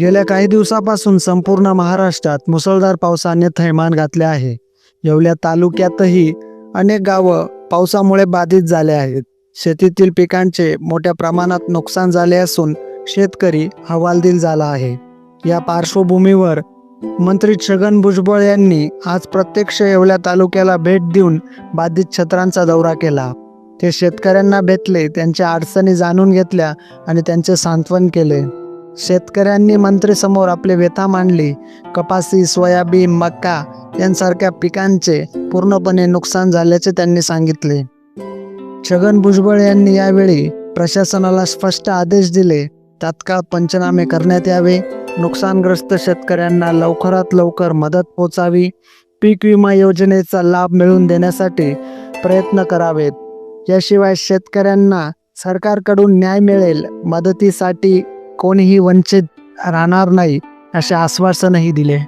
गेल्या काही दिवसापासून संपूर्ण महाराष्ट्रात मुसळधार पावसाने थैमान घातले आहे. येवल्या तालुक्यातही अनेक गावं पावसामुळे बाधित झाले आहेत. शेतीतील पिकांचे मोठ्या प्रमाणात नुकसान झाले असून शेतकरी हवालदिल झाला आहे. या पार्श्वभूमीवर मंत्री छगन भुजबळ यांनी आज प्रत्यक्ष येवल्या तालुक्याला भेट देऊन बाधित क्षेत्रांचा दौरा केला. ते शेतकऱ्यांना भेटले त्यांच्या अडचणी जाणून घेतल्या आणि त्यांचे सांत्वन केले. शेतकऱ्यांनी मंत्रीसमोर आपले व्यथा मांडली. कपासी सोयाबीन मक्का यांसारख्या पिकांचे पूर्णपणे नुकसान झाल्याचे त्यांनी सांगितले. छगन भुजबळ यांनी यावेळी प्रशासनाला स्पष्ट आदेश दिले. तात्काळ पंचनामे करण्यात यावे. नुकसानग्रस्त शेतकऱ्यांना लवकरात लवकर मदत पोचावी. पीक विमा योजनेचा लाभ मिळवून देण्यासाठी प्रयत्न करावेत. याशिवाय शेतकऱ्यांना सरकारकडून न्याय मिळेल. मदतीसाठी कोणीही वंचित राहणार नाही असे आश्वासनही दिले.